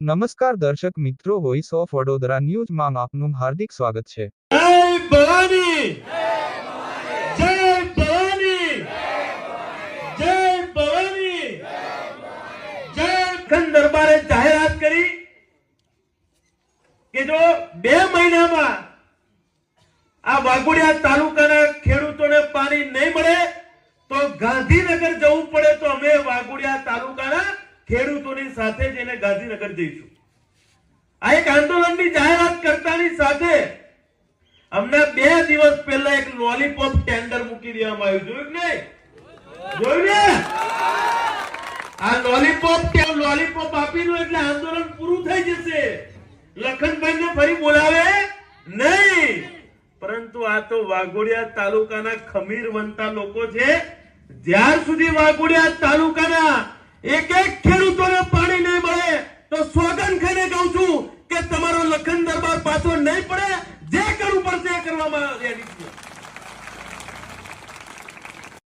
નમસ્કાર દર્શક મિત્રો વોઇસ ઓફ વડોદરા ન્યૂઝમાં આપનું હાર્દિક સ્વાગત છે દરબારે જાહેરાત કરી કે જો બે મહિનામાં આ વાઘોડિયા તાલુકાના ખેડૂતોને પાણી નહીં મળે તો ગાંધીનગર જવું પડે તો અમે વાઘોડિયા તાલુકાના ખેડૂતોની સાથે જઈને ગાંધીનગર જઈશું. આ એક આંદોલનની જાહેરાત કરતાની સાથે હમણાં બે દિવસ પહેલા એક લોલીપોપ ટેન્ડર મૂકી દેવામાં આવ્યું. જોયું ને? આ લોલીપોપ લોલીપોપ આપી દો એટલે આંદોલન પૂરું થઈ જશે. લખનભાઈ ને ફરી બોલાવે નહીં. પરંતુ આ તો વાઘોડિયા તાલુકાના ખમીર વનતા લોકો છે. જ્યાર સુધી વાઘોડિયા તાલુકાના એક એક ખેડૂતોને પાણી નહીં મળે, તો સોગન ખાઈને કહું છું કે તમારો લખન દરબાર પાછો નહીં પડે. જે કરવું પડશે એ કરવામાં